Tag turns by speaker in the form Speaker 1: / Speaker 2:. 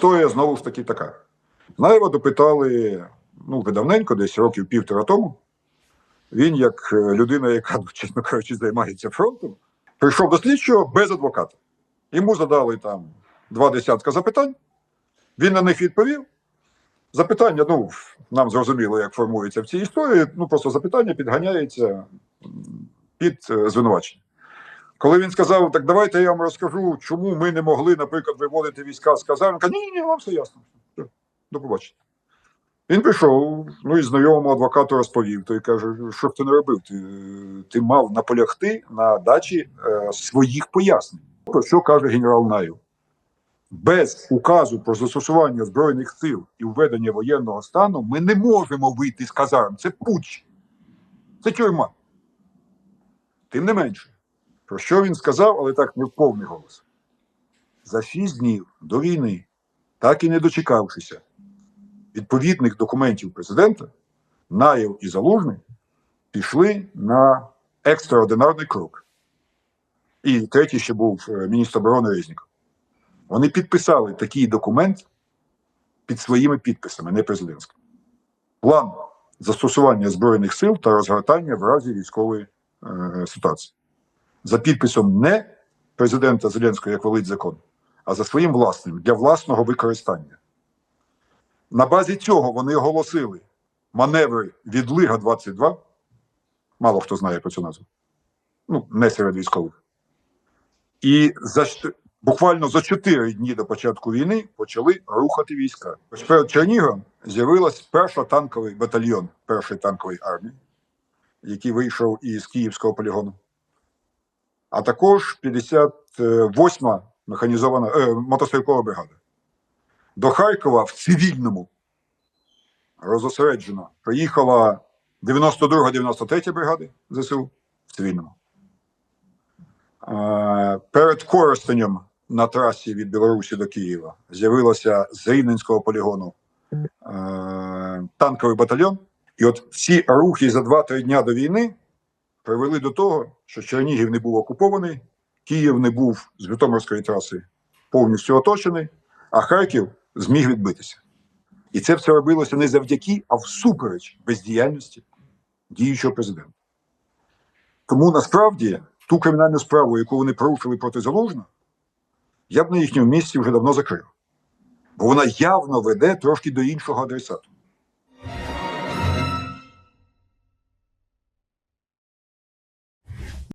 Speaker 1: історія знову ж таки така. Наєва допитали ну, видавненько, десь років півтора тому. Він, як е, людина, яка, ну, чесно кажучи, займається фронтом, прийшов до слідчого без адвоката. Йому задали там два десятка запитань. Він на них відповів. Запитання, ну, нам зрозуміло, як формується в цій історії. Ну, просто запитання підганяється під е, звинувачення. Коли він сказав, так давайте я вам розкажу, чому ми не могли, наприклад, виводити війська з казарм, каже, ні, ні, вам все ясно. До побачення. Він прийшов, ну і знайомому адвокату розповів. Той каже, що ти не робив? Ти, ти мав наполягти на дачі е, своїх пояснень. Про що каже генерал Наєв? Без указу про застосування збройних сил і введення воєнного стану ми не можемо вийти з казарм. Це пуч, це тюрма. Тим не менше, про що він сказав, але так не в повний голос. За шість днів до війни, так і не дочекавшися відповідних документів президента, Наєв і Залужний пішли на екстраординарний крок. І третій ще був е, міністр оборони Резніков. Вони підписали такий документ під своїми підписами, не президентським. План застосування Збройних сил та розгортання в разі військової е, ситуації. За підписом не президента Зеленського, як велить закон, а за своїм власним для власного використання. На базі цього вони оголосили маневри від Лига 22. Мало хто знає про цю назву. Ну, не серед військових. І за буквально за 4 дні до початку війни почали рухати війська. Перед Черніговом з'явилась перша танковий батальйон першої танкової армії, який вийшов із Київського полігону. А також 58-ма механізована е, мотострілкова бригада. До Харкова в цивільному розосереджено приїхала 92-93 бригади ЗСУ в цивільному. Е, Перед Коростенем на трасі від Білорусі до Києва з'явилося з Рівненського полігону е, танковий батальйон. І от всі рухи за 2-3 дня до війни привели до того, що Чернігів не був окупований, Київ не був з Житомирської траси повністю оточений, а Харків зміг відбитися. І це все робилося не завдяки, а всупереч бездіяльності діючого президента. Тому насправді ту кримінальну справу, яку вони порушили проти Залужного, я б на їхньому місці вже давно закрив. Бо вона явно веде трошки до іншого адресату.